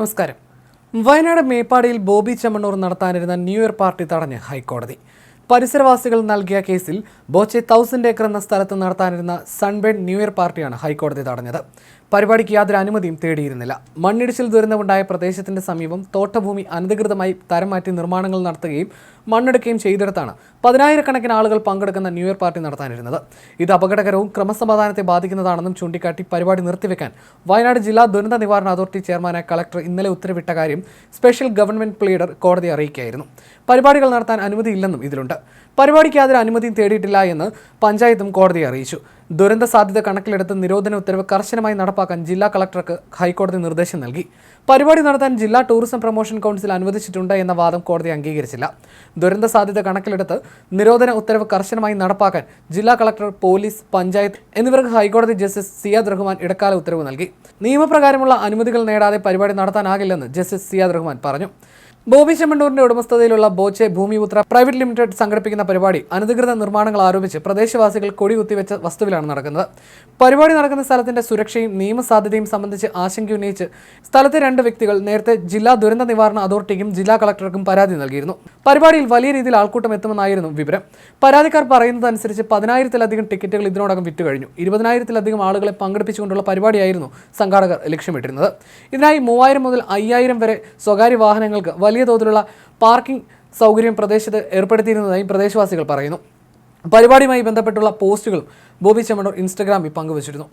നമസ്കാരം. വയനാട് മേപ്പാടിയിൽ ബോബി ചെമ്മണ്ണൂർ നടത്താനിരുന്ന new year party തടഞ്ഞ് ഹൈക്കോടതി. പരിസരവാസികൾ നൽകിയ കേസിൽ ബോച്ചെ തൗസൻഡ് ഏക്കർ എന്ന സ്ഥലത്ത് നടത്താനിരുന്ന സൺബേൺ ന്യൂ ഇയർ പാർട്ടിയാണ് ഹൈക്കോടതി തടഞ്ഞത്. പരിപാടിക്ക് യാതൊരു അനുമതിയും തേടിയിരുന്നില്ല. മണ്ണിടിച്ചിൽ ദുരന്തമുണ്ടായ പ്രദേശത്തിന്റെ സമീപം തോട്ടഭൂമി അനധികൃതമായി തരം മാറ്റി നിർമ്മാണങ്ങൾ നടത്തുകയും മണ്ണെടുക്കുകയും ചെയ്തെടുത്താണ് പതിനായിരക്കണക്കിന് ആളുകൾ പങ്കെടുക്കുന്ന ന്യൂ ഇയർ പാർട്ടി നടത്താനിരുന്നത്. ഇത് അപകടകരവും ക്രമസമാധാനത്തെ ബാധിക്കുന്നതാണെന്നും ചൂണ്ടിക്കാട്ടി പരിപാടി നിർത്തിവെക്കാൻ വയനാട് ജില്ലാ ദുരന്ത നിവാരണ അതോറിറ്റി ചെയർമാനായ കളക്ടർ ഇന്നലെ ഉത്തരവിട്ട കാര്യം സ്പെഷ്യൽ ഗവൺമെന്റ് പ്ലീഡർ കോടതിയെ അറിയിക്കുകയായിരുന്നു. പരിപാടികൾ നടത്താൻ അനുമതിയില്ലെന്നും ഇതിലുണ്ട്. പരിപാടിക്ക് യാതൊരു അനുമതിയും തേടിയിട്ടില്ല എന്ന് പഞ്ചായത്തും കോടതിയെ അറിയിച്ചു. ദുരന്ത സാധ്യത കണക്കിലെടുത്ത് നിരോധന ഉത്തരവ് കർശനമായി നടപ്പാക്കാൻ ജില്ലാ കളക്ടർക്ക് ഹൈക്കോടതി നിർദ്ദേശം നൽകി. പരിപാടി നടത്താൻ ജില്ലാ ടൂറിസം പ്രൊമോഷൻ കൗൺസിൽ അനുവദിച്ചിട്ടുണ്ട് എന്ന വാദം കോടതി അംഗീകരിച്ചില്ല. ദുരന്ത സാധ്യത കണക്കിലെടുത്ത് നിരോധന ഉത്തരവ് കർശനമായി നടപ്പാക്കാൻ ജില്ലാ കളക്ടർ പോലീസ് പഞ്ചായത്ത് എന്നിവർക്ക് ഹൈക്കോടതി ജസ്റ്റിസ് സിയാദ് റഹ്മാൻ ഇടക്കാല ഉത്തരവ് നൽകി. നിയമപ്രകാരമുള്ള അനുമതികൾ നേടാതെ പരിപാടി നടത്താനാകില്ലെന്ന് ജസ്റ്റിസ് സിയാദ് റഹ്മാൻ പറഞ്ഞു. ബോബി ചെമ്മണ്ണൂരിന്റെ ഉടമസ്ഥതയിലുള്ള ബോച്ചെ ഭൂമിപുത്ര പ്രൈവറ്റ് ലിമിറ്റഡ് സംഘടിപ്പിക്കുന്ന പരിപാടി അനധികൃത നിർമ്മാണങ്ങൾ ആരോപിച്ച് പ്രദേശവാസികൾ കൊടി കുത്തിവെച്ച വസ്തുവിലാണ് നടക്കുന്നത്. പരിപാടി നടക്കുന്ന സ്ഥലത്തിന്റെ സുരക്ഷയും നിയമസാധ്യതയും സംബന്ധിച്ച് ആശങ്ക ഉന്നയിച്ച് സ്ഥലത്തെ രണ്ട് വ്യക്തികൾ നേരത്തെ ജില്ലാ ദുരന്ത നിവാരണ അതോറിറ്റിക്കും ജില്ലാ കളക്ടർക്കും പരാതി നൽകിയിരുന്നു. പരിപാടിയിൽ വലിയ രീതിയിൽ ആൾക്കൂട്ടം എത്തുമെന്നായിരുന്നു വിവരം. പരാതിക്കാർ പറയുന്നതനുസരിച്ച് പതിനായിരത്തിലധികം ടിക്കറ്റുകൾ ഇതിനോടകം വിറ്റു കഴിഞ്ഞു ഇരുപതിനായിരത്തിലധികം ആളുകളെ പങ്കെടുപ്പിച്ചുകൊണ്ടുള്ള പരിപാടിയായിരുന്നു സംഘാടകർ ലക്ഷ്യമിട്ടിരുന്നത്. ഇതിനായി മൂവായിരം മുതൽ അയ്യായിരം വരെ സ്വകാര്യ വാഹനങ്ങൾക്ക് വലിയ തോതിലുള്ള പാർക്കിംഗ് സൗകര്യം പ്രദേശത്ത് ഏർപ്പെടുത്തിയിരുന്നതായും പ്രദേശവാസികൾ പറയുന്നു. പരിപാടിയുമായി ബന്ധപ്പെട്ടുള്ള പോസ്റ്റുകളും ബോബി ചെമ്മണ്ണൂർ ഇൻസ്റ്റഗ്രാമിൽ പങ്കുവച്ചിരുന്നു.